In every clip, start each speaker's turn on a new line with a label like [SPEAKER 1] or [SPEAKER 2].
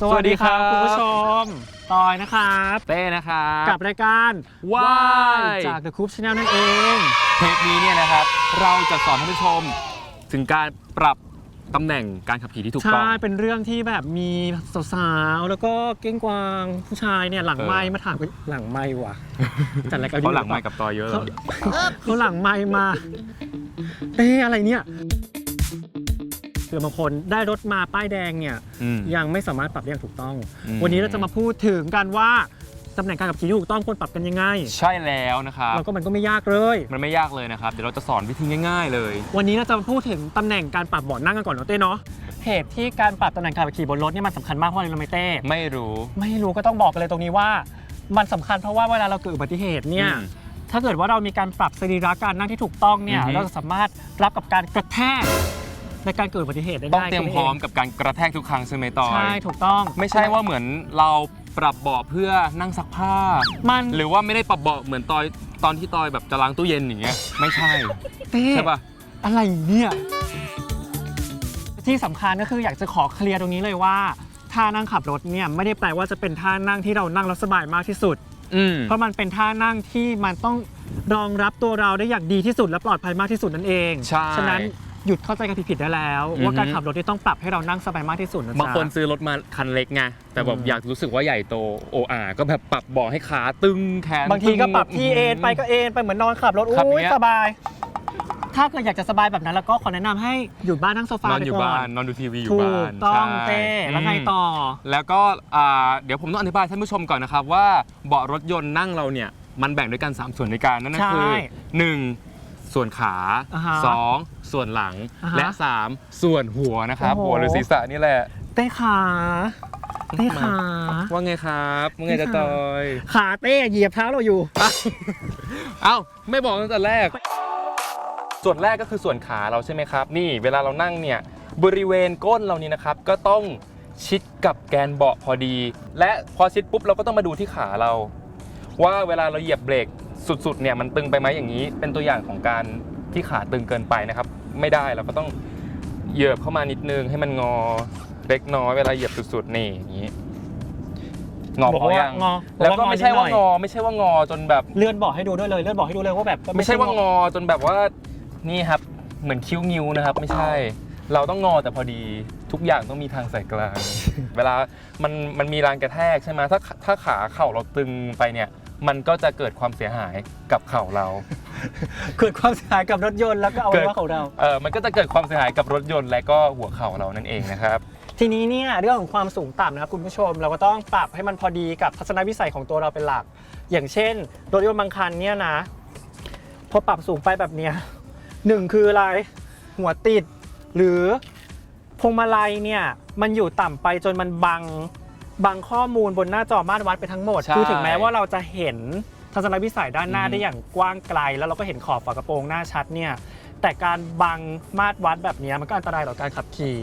[SPEAKER 1] สวัสดีครับ
[SPEAKER 2] สวัสดีครับ
[SPEAKER 1] คุณผู้ชมตอยนะครับ
[SPEAKER 2] เต้นะครับ
[SPEAKER 1] กับรายการ
[SPEAKER 2] ว้าย
[SPEAKER 1] จาก The Coop Channel นั่นเอง
[SPEAKER 2] เทปนี้เนี่ยนะครับ เราจะสอนท่านผู้ชม ถึงการปรับตำแหน่งการขับขี่ที่ถูกต้อ
[SPEAKER 1] ใช่
[SPEAKER 2] ง
[SPEAKER 1] เป็นเรื่องที่แบบมีสาวๆ แล้วก็เก้งกวางผู้ชายเนี่ยหลัง
[SPEAKER 2] เออ
[SPEAKER 1] ไม้มาถามกันหลังไม้ว่ะจัดรายการ
[SPEAKER 2] เขาหลังไมค์กับตอยเยอะเล
[SPEAKER 1] เขา
[SPEAKER 2] ย
[SPEAKER 1] เขาหลังไม้มาเอ๊ะอะไรเนี่ย คือบางคนได้รถมาป้ายแดงเนี่ย
[SPEAKER 2] อืม
[SPEAKER 1] ยังไม่สามารถปรับได้อย่างถูกต้อง
[SPEAKER 2] อืม
[SPEAKER 1] วันนี้เราจะมาพูดถึงกันว่าตำแหน่งการขับขี่ที่ถูกต้องควรปรับกันยังไง
[SPEAKER 2] ใช่แล้วนะครับ
[SPEAKER 1] แล้วก็มันก็ไม่ยากเลย
[SPEAKER 2] มันไม่ยากเลยนะครับ เดี๋ยวเราจะสอนวิธีง่าย ๆ เลย
[SPEAKER 1] วันนี้เราจะมาพูดถึงตำแหน่งการปรับเบาะนั่งกันก่อนเนาะเต้เนาะเหตุที่การปรับตำแหน่งการขับขี่บนรถเนี่ยมันสำคัญมากเพราะอะไรรู้ไหมเต้
[SPEAKER 2] ไม่รู้
[SPEAKER 1] ไม่รู้ก็ต้องบอกกันเลยตรงนี้ว่า มันสำคัญเพราะว่าเวลาเราเกิดอุบัติเหตุเนี่ย
[SPEAKER 2] อืม
[SPEAKER 1] ถ้าเกิดว่าเรามีการปรับสรีระการนั่งที่ถูกต้องเนี่ย
[SPEAKER 2] อือฮึ
[SPEAKER 1] เราจะสามารถรับกับการกระแทก ในการเกิดอุบัติเหตุได้
[SPEAKER 2] ต้อง
[SPEAKER 1] ง่าย
[SPEAKER 2] เตรียม
[SPEAKER 1] ขึ้น
[SPEAKER 2] พร้อม
[SPEAKER 1] เง
[SPEAKER 2] กับการกระแทกทุกครั้งใช่ไหมตอย
[SPEAKER 1] ใช่ถูกต้อง
[SPEAKER 2] ไม่ใช่ว่าเหมือนเราปรับเบาะเพื่อนั่งซักผ้า
[SPEAKER 1] มัน
[SPEAKER 2] หรือว่าไม่ได้ปรับเบาะเหมือนตอยตอนที่ตอยแบบจะล้างตู้เย็นอย่างเงี้ยไม่ใช่
[SPEAKER 1] เต้
[SPEAKER 2] ใช่ปะ
[SPEAKER 1] อะไรเนี่ยที่สำคัญก็คืออยากจะขอเคลียร์ตรงนี้เลยว่าท่านั่งขับรถเนี่ยไม่ได้แปลว่าจะเป็นท่านั่งที่เรานั่งแล้วสบายมากที่สุด
[SPEAKER 2] อืม
[SPEAKER 1] เพราะมันเป็นท่านั่งที่มันต้องรองรับตัวเราได้อย่างดีที่สุดและปลอดภัยมากที่สุดนั่นเอง
[SPEAKER 2] ใช่
[SPEAKER 1] ฉะนั้น หยุดเข้าใจกันผิดๆได้แล้ว
[SPEAKER 2] อือฮึ
[SPEAKER 1] ว่าการขับรถที่ต้องปรับให้เรานั่งสบายมากที่สุดนะจ๊ะ
[SPEAKER 2] บางคนซื้อรถมาคันเล็กไงแต่แบบ
[SPEAKER 1] อืม
[SPEAKER 2] อยากรู้สึกว่าใหญ่โตโออาก็แบบปรับเบาะให้ขาตึงแขน
[SPEAKER 1] บางทีก็
[SPEAKER 2] ตึ
[SPEAKER 1] ปรับที่เอนไปก็เอนไปเหมือนนอนขับรถ
[SPEAKER 2] ขับอ
[SPEAKER 1] อุ้
[SPEAKER 2] ย่าง
[SPEAKER 1] ย
[SPEAKER 2] เงี้ย
[SPEAKER 1] สบาย ถ้าเกิดอยากจะสบายแบบนั้นแล้วก็ขอแนะนำให้อยู่บ้านนั่งโซฟาน
[SPEAKER 2] อน
[SPEAKER 1] ไป
[SPEAKER 2] อยู่
[SPEAKER 1] ก่อ
[SPEAKER 2] บ้าน
[SPEAKER 1] น
[SPEAKER 2] นอนดูทีวีอยู่
[SPEAKER 1] ถู
[SPEAKER 2] บ้ากน
[SPEAKER 1] ต้อง
[SPEAKER 2] ใช่
[SPEAKER 1] เต้แล้วไง
[SPEAKER 2] ม
[SPEAKER 1] ต่อ
[SPEAKER 2] แล้วก็อ่าเดี๋ยวผมต้องอธิบายท่านผู้ชมก่อนนะครับว่าเบาะรถยนต์นั่งเราเนี่ยมันแบ่งด้วยกัน 3 ส่วนด้วยกันนั่นก็คือ
[SPEAKER 1] ใช่
[SPEAKER 2] 1 ส่วนขา
[SPEAKER 1] อ่าฮะ
[SPEAKER 2] 2ส่วนหลัง
[SPEAKER 1] อ่าฮะ
[SPEAKER 2] และ3ส่วนหัวนะครับ
[SPEAKER 1] โอ้โห
[SPEAKER 2] หัวหรือศีรษะนี่แหละ
[SPEAKER 1] เต้ขาเต้ขา
[SPEAKER 2] ว่าไงครับว่าไงจะตอย
[SPEAKER 1] ขาเต้เหยียบเท้าเราอยู่
[SPEAKER 2] เอ้าไม่บอกตั้งแต่แรก ส่วนแรกก็คือส่วนขาเราใช่ไหมครับ นี่เวลาเรานั่งเนี่ยบริเวณก้นเรานี่นะครับ ก็ต้องชิดกับแกนเบาะพอดี และพอชิดปุ๊บเราก็ต้องมาดูที่ขาเรา ว่าเวลาเราเหยียบเบรก สุดๆเนี่ยมันตึงไปไหมอย่างนี้ เป็นตัวอย่างของการที่ขาตึงเกินไปนะครับ ไม่ได้เราก็ต้องเหยียบเข้ามานิดนึงให้มันงอเล็กน้อยเวลาเหยียบสุดๆนี่อย่างนี้งอ
[SPEAKER 1] บอก
[SPEAKER 2] พอ
[SPEAKER 1] ว่า
[SPEAKER 2] ยัง
[SPEAKER 1] งอ
[SPEAKER 2] แล้วก็
[SPEAKER 1] บอกว่า
[SPEAKER 2] ไม่ใช่ว่าง
[SPEAKER 1] นิดหน่
[SPEAKER 2] อ
[SPEAKER 1] อย
[SPEAKER 2] ไม่ใช่ว่างอจนแบบ
[SPEAKER 1] เลื่อนบอกให้ดูด้วยเลยเลื่อนบอกให้ดูเลยว่าแบบ
[SPEAKER 2] ไม่ใช่ว่างอจนแบบว่านี่ครับเหมือนคิ้วงิ้วนะครับ ไม่ใช่ เราต้องงอแต่พอดีทุกอย่างต้องมีทางสายกลาง เวลามันมันมีแรงกระแทกใช่ไหมถ้าถ้าขาเข่าเราตึงไปเนี่ย มันก็จะเกิดความเสียหายกับเข่าเรา
[SPEAKER 1] เกิดความเสียหายกับรถยนต์แล้วก็เอา
[SPEAKER 2] เกิ
[SPEAKER 1] ไว้
[SPEAKER 2] ด
[SPEAKER 1] ว่าของเรา
[SPEAKER 2] เออมันก็จะเกิดความเสียหายกับรถยนต์และก็หัวเข่าเรานั่นเองนะครับ
[SPEAKER 1] ทีนี้เนี่ยเรื่องของความสูงต่ำนะครับคุณผู้ชม เราก็ต้องปรับให้มันพอดีกับทัศนวิสัยของตัวเราเป็นหลัก อย่างเช่นรถยนต์บางคันเนี่ยนะ พอปรับสูงไปแบบเนี้ยหนึ่งคืออะไรหัวติด หรือพวงมาลัยเนี่ยมันอยู่ต่ำไปจนมันบัง บังข้อมูลบนหน้าจอมาตรวัดไปทั้งหมด
[SPEAKER 2] ใช่
[SPEAKER 1] คือถึงแม้ว่าเราจะเห็นทัศนวิสัยด้านหน้า
[SPEAKER 2] อือฮึ
[SPEAKER 1] ได้อย่างกว้างไกล แล้วเราก็เห็นขอบฝากระโปรงหน้าชัดเนี่ยแต่การบังมาตรวัดแบบเนี้ยมันก็อันตรายต่อการขับขี่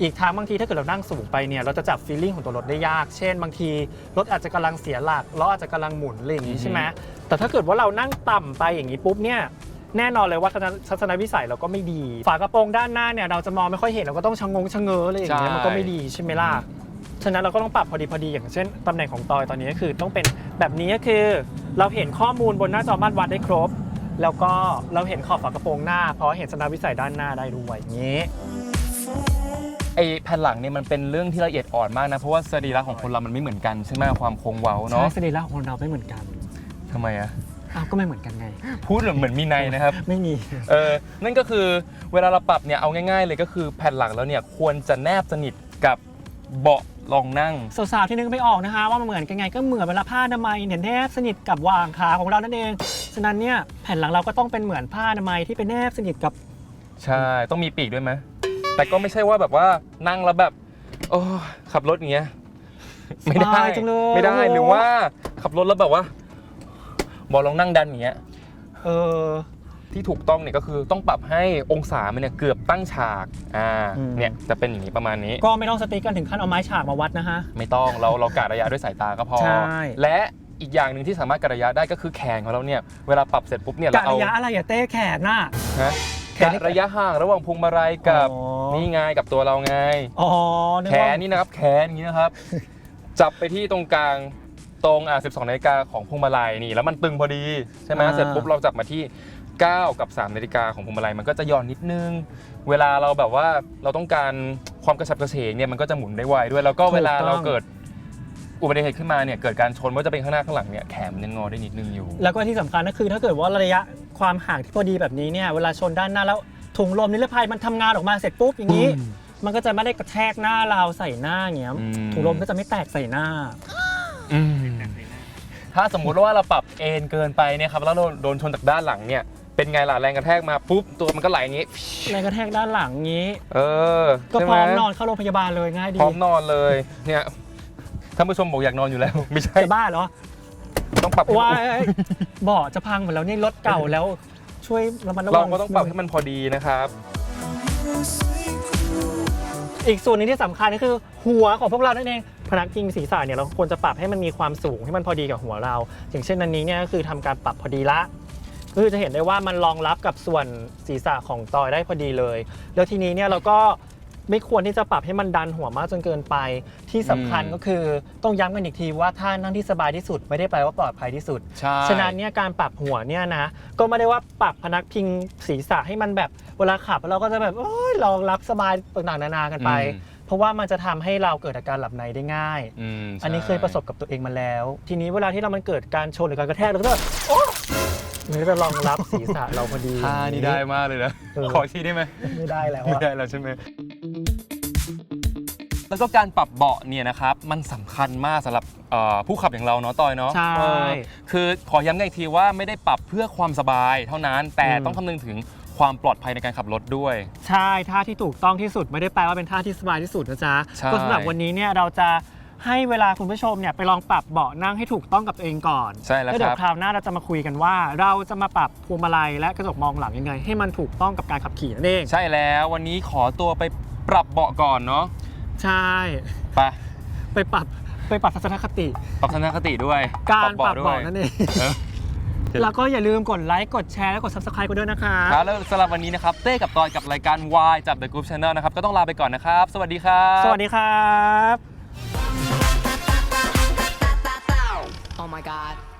[SPEAKER 1] อีกทางบางทีถ้าเกิดเรานั่งสูงไปเนี่ยเราจะจับฟีลลิ่งของตัวรถได้ยาก เช่น บางทีรถอาจจะกำลังเสียหลักล้ออาจจะกำลังหมุนอะไรอย่างนี้
[SPEAKER 2] อือฮึ
[SPEAKER 1] ใช่ไหมแต่ถ้าเกิดว่าเรานั่งต่ำไปอย่างนี้ปุ๊บเนี่ยแน่นอนเลยว่าทัศนทัศนวิสัยเราก็ไม่ดี ฝากระโปรงด้านหน้าเนี่ยเราจะมองไม่ค่อยเห็นเราก็ต้องชะงงชะเง้ออะไรอย่างเงี้ย
[SPEAKER 2] ใช่
[SPEAKER 1] มันก็ไม่ดีใช่ไหมล่ะ ฉะนั้นเราก็ต้องปรับพอดีพอดีอย่างเช่นตำแหน่งของตอยตอนนี้ก็คือต้องเป็นแบบนี้ก็คือ เราเห็นข้อมูลบนหน้าจอมาตรวัดได้ครบ แล้วก็เราเห็นขอบฝากระโปรงหน้า เพราะเห็นทัศนวิสัยด้านหน้าได้ด้วยอย่างนี้
[SPEAKER 2] ไอแผ่นหลังเนี่ยมันเป็นเรื่องที่ละเอียดอ่อนมากนะ เพราะว่าสรีระของคนเรามันไม่เหมือนกันใช่ไหมความโค้งเว้า
[SPEAKER 1] ใช่
[SPEAKER 2] เนาะ
[SPEAKER 1] สรีระของเราไม่เหมือนกัน
[SPEAKER 2] ทำไมอะ
[SPEAKER 1] อ้าวก็ไม่เหมือนกันไง
[SPEAKER 2] พูดเหมือนมีในนะครับ
[SPEAKER 1] ไม่มี
[SPEAKER 2] เออนั่นก็คือเวลาเราปรับเนี่ยเอาง่าย ๆ เลยก็คือแผ่นหลังแล้วเนี่ยควรจะแนบสนิทกับ เบาะรองนั่ง
[SPEAKER 1] สาวๆที่นึกไม่ออกนะคะ ว่ามันเหมือนกันไงก็เหมือนเวลาผ้าอนามัยเนี่ยแนบสนิทกับวางขาของเรานั่นเอง ฉะนั้นเนี่ยแผ่นหลังเราก็ต้องเป็นเหมือนผ้าอนามัยที่เป็นแนบสนิทกับ
[SPEAKER 2] ใช่ ต้องมีปีกด้วยไหมแต่ก็ไม่ใช่ว่าแบบว่านั่งแล้วแบบโอ้ขับรถอย่างเงี้ยไม่ได้
[SPEAKER 1] สบายจังเลย
[SPEAKER 2] ไม่ได้
[SPEAKER 1] โอ้โห
[SPEAKER 2] หรือว่าขับรถแล้วแบบว่าเบาะรองนั่งดันอย่างเงี้ย
[SPEAKER 1] เออ
[SPEAKER 2] ที่ถูกต้องเนี่ยก็คือต้องปรับให้องศามันเนี่ยเกือบตั้งฉากอ่า
[SPEAKER 1] อืม
[SPEAKER 2] เนี่ยจะเป็นอย่างนี้ประมาณนี้
[SPEAKER 1] ก็ไม่ต้องสติ๊กกันถึงขั้นเอาไม้ฉากมาวัดนะคะ
[SPEAKER 2] ไม่ต้องเราเรากะระยะด้วยสายตาก็พอ
[SPEAKER 1] ใช่
[SPEAKER 2] และอีกอย่างหนึ่งที่สามารถกะระยะได้ก็คือแขนของเราเนี่ยเวลาปรับเสร็จปุ๊บเนี่ย
[SPEAKER 1] กะ
[SPEAKER 2] เราเอา
[SPEAKER 1] ระยะอะไรอย่าเต้แขนน่ะ
[SPEAKER 2] ฮะ
[SPEAKER 1] แขนนี่
[SPEAKER 2] กะระยะห่างระหว่างพวงมาลัยกับ
[SPEAKER 1] อ๋อ
[SPEAKER 2] นี่ไงกับตัวเราไง
[SPEAKER 1] อ๋อนึก
[SPEAKER 2] แข
[SPEAKER 1] ว่าน
[SPEAKER 2] นี่นะครับแขนอย่างนี้นะครับ จับไปที่ตรงกลางตรงอะ12นาฬิกาของพวงมาลัยนี่ แล้วมันตึงพอดีใช่ไหมเสร็จปุ๊บเราจับมาที่ 9 กับ 3 นาฬิกาของพวงมาลัยมันก็จะหย่อนนิดนึง เวลาเราแบบว่าเราต้องการความกระฉับกระเฉงเนี่ยมันก็จะหมุนได้ไวด้วย แล้วก็เวลาเราเกิดอุบัติเหตุขึ้นมาเนี่ยเกิดการชนไม่ว่าจะเป็นข้างหน้าข้างหลังเนี่ยแขนมันยังงอได้นิดนึงอยู่
[SPEAKER 1] แล้วก็ที่สำคัญก็คือถ้าเกิดว่าระยะความห่างที่พอดีแบบนี้เนี่ยเวลาชนด้านหน้าแล้วถุงลมนิรภัยมันทำงานออกมาเสร็จปุ๊บอย่างนี้
[SPEAKER 2] อืม
[SPEAKER 1] มันก็จะไม่ได้กระแทกหน้าเราใส่หน้าอย่างเงี้ย
[SPEAKER 2] อืม
[SPEAKER 1] ถุงลมก็จะไม่แตกใส่หน้า
[SPEAKER 2] อืมถ้าสมมุติว่าเราปรับเอนเกินไปเนี่ยครับแล้วเราโดนชนจากด้านหลังเนี่ย เป็นไงล่ะแรงกระแทกมาปุ๊บตัวมันก็ไหลอย่างงี้
[SPEAKER 1] แรงกระแทกด้านหลังงี้
[SPEAKER 2] เออ
[SPEAKER 1] ก็
[SPEAKER 2] ใช่
[SPEAKER 1] พ
[SPEAKER 2] ไห
[SPEAKER 1] ร้อมนอนเข้าโรงพยาบาลเลยง่ายดี
[SPEAKER 2] พร้อมนอนเลยเนี่ยท่านผู้ชมบอกอยากนอนอยู่แล้ว ไม่ใช่
[SPEAKER 1] จะบ้าเหรอ
[SPEAKER 2] ต้องปรับให้
[SPEAKER 1] ว้ายเบาะจะพังหมดแล้วนี่รถเก่าแล้ว ช่วยระมัดระวั
[SPEAKER 2] เรา
[SPEAKER 1] ง
[SPEAKER 2] ก็ต้องปรับให้มันพอดีนะครับ
[SPEAKER 1] อีกส่วนหนึงที่สำคัญก็คือ หัวของพวกเรานั่นเองพนักพิงศีรษะเนี่ยเราควรจะปรับให้มันมีความสูงให้มันพอดีกับหัวเรา อย่างเช่นอันนี้เนี่ยก็คือทำการปรับพอดีละก็ คือจะเห็นได้ว่ามันรองรับกับส่วนศีรษะของตอยได้พอดีเลย แล้วทีนี้เนี่ยเราก็ไม่ควรที่จะปรับให้มันดันหัวมากจนเกินไป ที่สำคัญ
[SPEAKER 2] อืม
[SPEAKER 1] ก็คือต้องย้ำกันอีกทีว่าท่านั่งที่สบายที่สุดไม่ได้แปลว่าปลอดภัยที่สุด
[SPEAKER 2] ใช่
[SPEAKER 1] ฉะนั้นเนี่ยการปรับหัวเนี่ยนะก็ไม่ได้ว่าปรับพนักพิงศีรษะให้มันแบบเวลาขับเราก็จะแบบโอ้ยรองรับสบายต่างๆนานากันไปเพราะว่ามันจะทำให้เราเกิดอาการหลับในได้ง่าย
[SPEAKER 2] อืม
[SPEAKER 1] อันนี้เคยประสบกับตัวเองมาแล้ว ทีนี้เวลาที่เรามันเกิดการชนหรือการกระแทกเราก็จะแบบโอ้ มันก็จะรองรับศีรษะเราพอดี
[SPEAKER 2] ท่านี่ได้มากเลยนะ
[SPEAKER 1] เออ
[SPEAKER 2] ขออีกทีได้ไหม
[SPEAKER 1] ไม่ได้แล้ว
[SPEAKER 2] ไม่
[SPEAKER 1] อะ
[SPEAKER 2] ได้แล้วใช่ไหมแล้วก็การปรับเบาะเนี่ยนะครับมันสำคัญมากสำหรับเอ่อผู้ขับอย่างเราเนาะตอยเนาะ
[SPEAKER 1] ใช่
[SPEAKER 2] เออคือขอย้ำกันอีกทีว่าไม่ได้ปรับเพื่อความสบายเท่านั้นแต่
[SPEAKER 1] อืม
[SPEAKER 2] ต้องคำนึงถึงความปลอดภัยในการขับรถด้วย
[SPEAKER 1] ใช่ท่าที่ถูกต้องที่สุดไม่ได้แปลว่าเป็นท่าที่สบายที่สุดนะจ๊ะ
[SPEAKER 2] ใช่
[SPEAKER 1] ก็สำหรับวันนี้เนี่ยเราจะ ให้เวลาคุณผู้ชมเนี่ยไปลองปรับเบาะนั่งให้ถูกต้องกับตัวเองก่อน
[SPEAKER 2] ใช่แล้ว
[SPEAKER 1] แล้ว
[SPEAKER 2] ค
[SPEAKER 1] เดี๋ย
[SPEAKER 2] รับ
[SPEAKER 1] วคราวหน้าเราจะมาคุยกันว่า เราจะมาปรับพวงมาลัยและกระจกมองหลังยังไง ให้มันถูกต้องกับการขับขี่นั่นเอง
[SPEAKER 2] ใช่แล้ววันนี้ขอตัวไปปรับเบาะก่อนเนาะ
[SPEAKER 1] ใช่
[SPEAKER 2] ไป
[SPEAKER 1] ไปปรับไปปรับทัศนคติ
[SPEAKER 2] ปรับทัศนคติด้วย
[SPEAKER 1] การปรับ
[SPEAKER 2] ด้ว
[SPEAKER 1] เบาะ
[SPEAKER 2] ย
[SPEAKER 1] นั่นเอง
[SPEAKER 2] เออ
[SPEAKER 1] แล้วก็อย่าลืมกดไลค์กดแชร์และกด subscribe กันด้วยนะคะ
[SPEAKER 2] ครับแล้วสำหรับวันนี้นะครับเต้กับตอยกับรายการ Y จับ The Group Channel นะครับก็ต้องลาไปก่อนนะครับ สวัสดีครับ
[SPEAKER 1] สวัสดีครับ
[SPEAKER 3] Oh my god.